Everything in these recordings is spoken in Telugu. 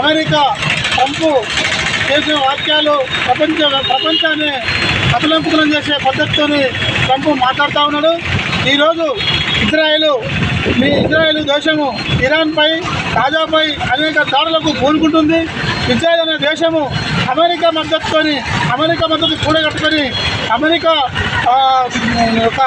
అమెరికా ట్రంప్ చేసిన వాక్యాలు ప్రపంచ ప్రపంచాన్ని అతలంపుకులం చేసే పద్ధతితో ట్రంప్ మాట్లాడుతూ ఉన్నాడు. ఈరోజు ఇజ్రాయెల్ మీ ఇజ్రాయెల్ దేశము ఇరాన్పై తాజాపై అనేక దాడులకు పూనుకుంటుంది ఇజ్రాయల్ అనే దేశము అమెరికా మద్దతుతోని అమెరికా మద్దతు కూడగట్టుకొని అమెరికా యొక్క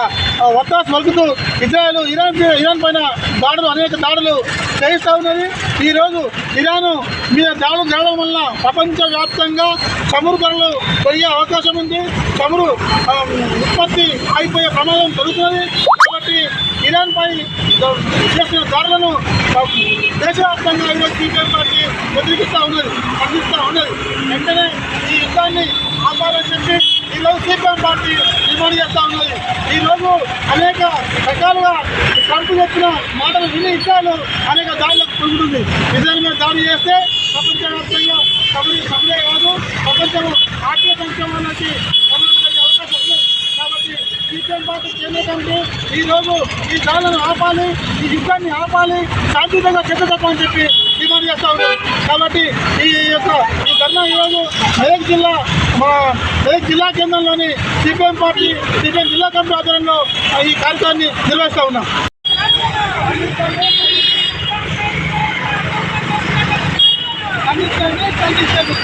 ఒక ఒత్తాసు పలుకుతూ ఇజ్రాయెల్ ఇరాన్ ఇరాన్ పైన దాడులు అనేక దాడులు చేయిస్తూ ఉన్నది. ఈరోజు ఇరాను మీద దాడులు జరగడం వల్ల ప్రపంచవ్యాప్తంగా చమురు ధరలు పెరిగే అవకాశం ఉంది. చమురు ఉత్పత్తి అయిపోయే ప్రమాదం పెరుగుతుంది కాబట్టి చేసిన దాడులను దేశవ్యాప్తంగా ఈరోజు సిపిఎం పార్టీ వ్యతిరేకిస్తూ ఉన్నది ఖండిస్తూ ఉన్నది. వెంటనే ఈ యుద్ధాన్ని ఆపాలని చెప్పి ఈరోజు సిపిఎం పార్టీ డిమాండ్ చేస్తూ ఉన్నది. ఈరోజు అనేక రకాలుగా ట్రంప్ చెప్పిన మాటలు విని ఇష్టాలు అనేక దాడులకు పొందుతుంది నిజంగా దాడి చేస్తే ప్రపంచవ్యాప్తంగా సిపిఎం పార్టీ కేంద్ర కమిటీ ఈ రోజు ఈ దాడులను ఆపాలి ఈ యుద్ధాన్ని ఆపాలి శాంతియుతంగా చెత్త తప్పని చెప్పి డిమాండ్ చేస్తా ఉన్నారు కాబట్టి ఈ యొక్క ఈ ధర్నా ఈరోజు మెదక్ జిల్లా మా మెదక్ జిల్లా కేంద్రంలోని సిపిఎం పార్టీ సిపిఎం జిల్లా కమిటీ ఆధ్వర్యంలో ఈ కార్యక్రమాన్ని నిర్వహిస్తా ఉన్నాం. ఖండించండి ఖండించండి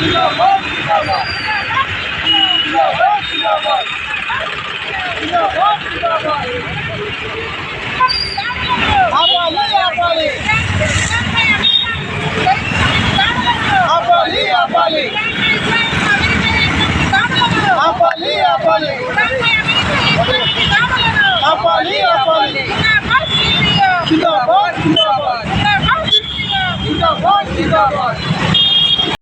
జిందాబాద్ జిందాబాద్ జిందాబాద్. Zindabad! Zindabad!